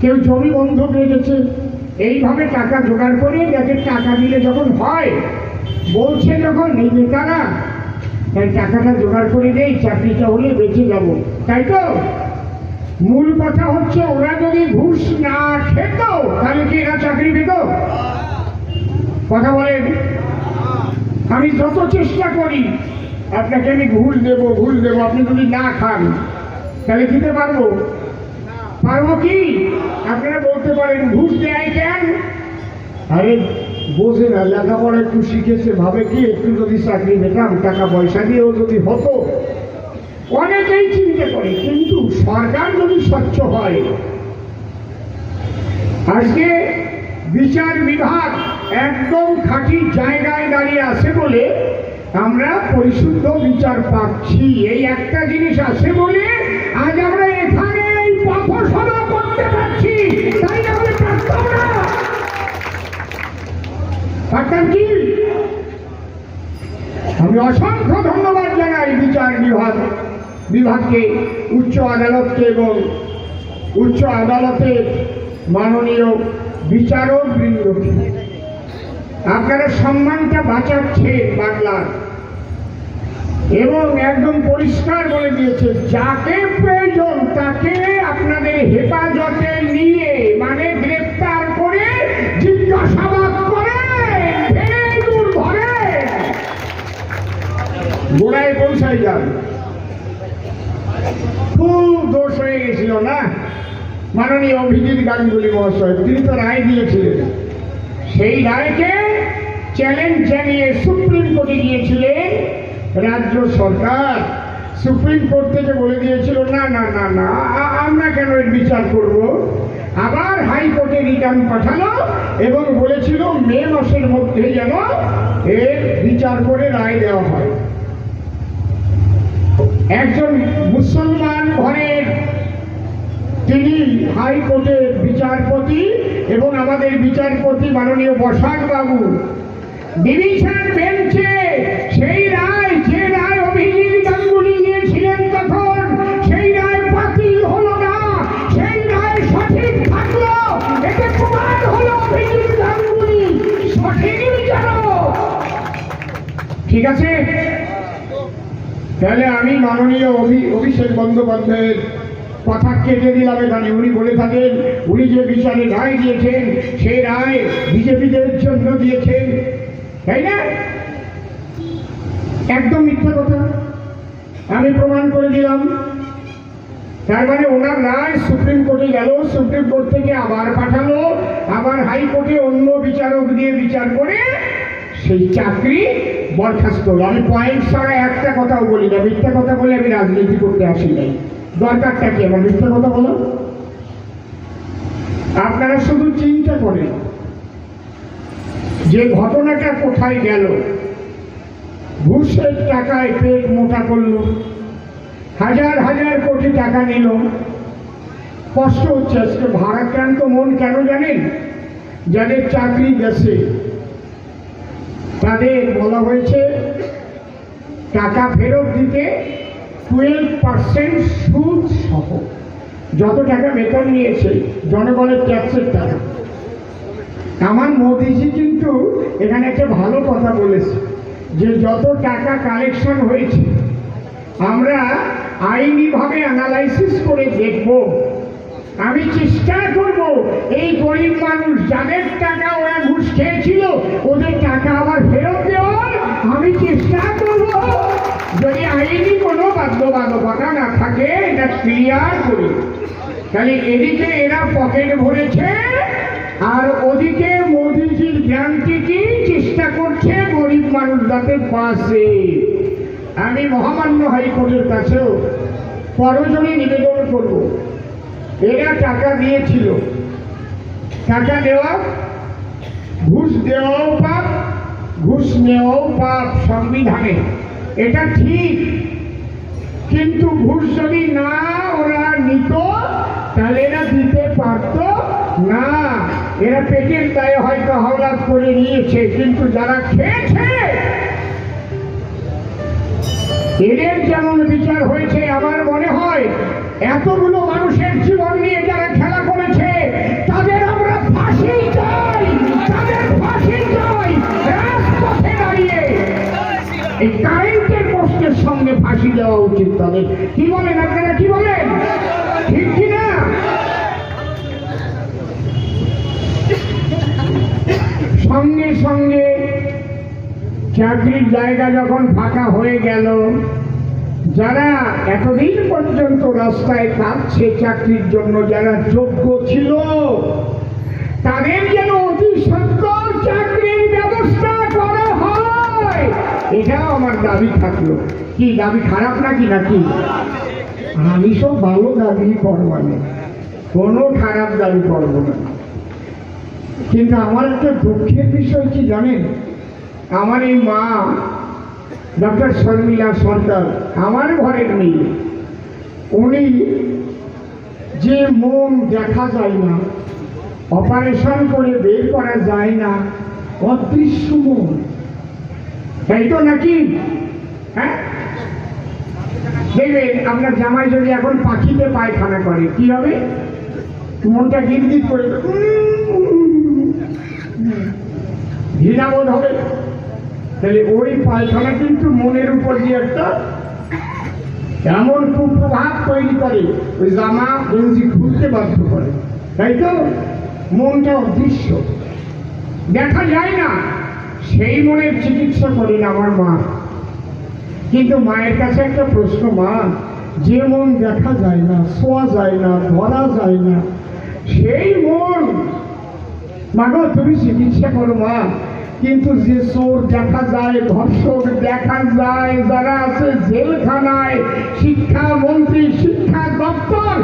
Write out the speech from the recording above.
কেউ জমি বন্ধক রেখেছে এইভাবে টাকা জোগাড় করে যাতে টাকা দিলে যখন হয়, বলছে যখন, এই নেতারা তাই টাকাটা জোগাড় করে দেই, চাকরিটা হলে বেঁচে যাব। তাই তো? মূল কথা হচ্ছে, ওরা যদি ঘুষ না খেত, তাহলে কি এরা চাকরি পেত? কথা বলেন। আমি যত চেষ্টা করি, আপনাকে আমি ঘুষ দেব, ঘুষ দেবো, আপনি যদি না খান, তাহলে খেতে পারব? পারব কি? আপনারা বলতে পারেন ঘুষ দেয় কেন আরে, বোঝে না, লেখাপড়া একটু শিখেছে, ভাবে কি, একটু যদি চাকরি পেতাম টাকা পয়সা দিয়েও যদি হতো। অনেকেই চিন্তা করে, কিন্তু সরকার যদি স্বচ্ছ হয়, আজকে বিচার বিভাগ একদম খাঁটি জায়গায় দাঁড়িয়ে আছে বলে আমরা পরিশুদ্ধ বিচার পাচ্ছি। এই একটা জিনিস আছে বলে আজ আমরা এখানে এই পথসভা করতে পারছি। তাই না কি আমি অসংখ্য ধন্যবাদ জানাই বিচার বিভাগ, বিভাগকে, উচ্চ আদালতকে এবং উচ্চ আদালতের মাননীয় বিচারক বৃন্দকে আপনারা সম্মানটা বাঁচাচ্ছে বাংলার। এবং একদম পরিষ্কার বলে দিয়েছে, যাকে প্রয়োজন তাকে আপনাদের হেফাজতে নিয়ে মানে গ্রেপ্তার করে জিজ্ঞাসাবাদ করে। গোড়ায় পৌঁছাই যান। খুব দোষ হয়ে গেছিল না? মাননীয় অভিজিৎ গাঙ্গুলি মহাশয়, তিনি তো রায় দিয়েছিলেন। সেই রায়কে চ্যালেঞ্জ জানিয়ে সুপ্রিম কোর্টে গিয়েছিলেন। রাজ্য সরকার সুপ্রিম কোর্ট থেকে বলে দিয়েছিল, না না না না আমরা কেন এর বিচার করব? আবার হাইকোর্টে রিটার্ন পাঠালো এবং বলেছিল, মে মাসের মধ্যে যেন এর বিচার করে রায় দেওয়া হয়। একজন মুসলমান ঘরের তিনি হাইকোর্টের বিচারপতি এবং আমাদের বিচারপতি মাননীয় বসাক বাবু। ডিভিশন বেঞ্চে সেই রায় ঠিক আছে? তাহলে আমি মাননীয় অভি- অভিষেক বন্দ্যোপাধ্যায়ের কথা কেটে দিলাম এখানে। উনি বলে থাকেন, উনি যে বিচারে রায় দিয়েছেন সেই রায় বিজেপিদের জন্য দিয়েছেন। তাই না? একদম মিথ্যা কথা। আমি প্রমাণ করে দিলাম। তার মানে ওনার রায় সুপ্রিম কোর্টে গেল, সুপ্রিম কোর্ট থেকে আবার পাঠালো, আবার হাইকোর্টে অন্য বিচারক দিয়ে বিচার করে সেই চাকরি বরখাস্ত। হলো আমি পয়েন্ট ছাড়া একটা কথাও বলি না, মিথ্যা কথা বলে আমি রাজনীতি করতে আসি নাই। দরকারটা কি আমার মিথ্যা কথা বলো? আপনারা শুধু চিন্তা করেন, যে ঘটনাটা কোথায় গেল, ঘুষের টাকায় পেট মোটা করল, হাজার হাজার কোটি টাকা নিল। কষ্ট হচ্ছে, আজকে ভাড়াক্রান্ত মন কেন জানেন? যাদের চাকরি গেছে। তাদের বলা হয়েছে, টাকা ফেরত দিতে টুয়েলভ পার্সেন্ট সুদ সহ। যত টাকা বেতন নিয়েছে, জনগণের ট্যাক্সের টাকা। আমার মোদিজি কিন্তু এখানে একটা ভালো কথা বলেছে, যে যত টাকা কালেকশন হয়েছে, আমরা আইনিভাবে অ্যানালাইসিস করে দেখব। আমি চেষ্টা করব, এই গরিব মানুষ যাদের টাকা ওরা ঘুষ খেয়েছিল, ওদের টাকা আবার ফেরত দেওয়ার আমি চেষ্টা করব। যদি আইনি কোনো বাধ্যবাধকতা না থাকে, এটা ক্লিয়ার করি। তাহলে এদিকে এরা পকেট ভরেছে, আর ওদিকে মোদিজির জ্ঞানটি কি চেষ্টা করছে গরিব মানুষদের পাশে আমি মহামান্য হাইকোর্টের কাছেও করজনে নিবেদন করব। এরা টাকা দিয়েছিল। টাকা দেওয়া, ঘুষ দেওয়াও পাপ, ঘুষ নেওয়াও পাপ সংবিধানে। এটা ঠিক। কিন্তু ঘুষ যদি না ওরা নিত, তাহলে এরা দিতে পারত না। এরা পেটের দায়ে হয়তো হাওলাত করে নিয়েছে, কিন্তু যারা খেয়েছে, এদের যেমন বিচার হয়েছে, আমার মনে হয় এতগুলো মানুষের জীবন নিয়ে যারা খেলা করেছে, তাদের আমরা ফাঁসি চাই, তাদের ফাঁসি চাই, রাজপথে দাঁড়িয়ে। এই কারেন্টের প্রশ্নের সঙ্গে ফাঁসি দেওয়া উচিত তাদের। কি বলেন আপনারা, কি বলেন? ঠিক কি না? সঙ্গে সঙ্গে চাকরির জায়গা যখন ফাঁকা হয়ে গেল যারা এতদিন পর্যন্ত রাস্তায় কাঁদছে চাকরির জন্য, যারা যোগ্য ছিল, তাদের যেন অতি সত্তর চাকরির ব্যবস্থা করা হয়। এটাও আমার দাবি থাকল। কি, দাবি খারাপ নাকি নাকি? আমি সব ভালো দাবি করবানে কোনো খারাপ দাবি করব না। কিন্তু আমার একটা দুঃখের বিষয় কি জানেন? আমার এই মা ডক্টর শর্মিলা সরকার আমার ঘরের মেয়ে উনি যে মন দেখা যায় না অপারেশন করে বের করা যায় না অদৃশ্য মন তাই তো নাকি হ্যাঁ দেখবেন আপনার জামাই যদি এখন পাখিতে পায়খানা করে কি হবে মনটা গিরগির করে ঘৃণাবোধ হবে তাহলে ওই পায়খানা কিন্তু মনের উপর দিয়ে একটা এমন কুপ্রভাব তৈরি করে, ওই জামা গেঞ্জি খুলতে বাধ্য করে। তাই তো? মনটা অদৃশ্য। দেখা যায় না, সেই মনের চিকিৎসা করেন আমার মা। কিন্তু মায়ের কাছে একটা প্রশ্ন, মা, যে মন দেখা যায় না, শোয়া যায় না, ধরা যায় না, সেই মন মাগো তুমি চিকিৎসা করো, মা। কিন্তু যে চোর দেখা যায়, ধর্ষক দেখা যায়, যারা আছে জেলখানায় শিক্ষা মন্ত্রী শিক্ষা দপ্তর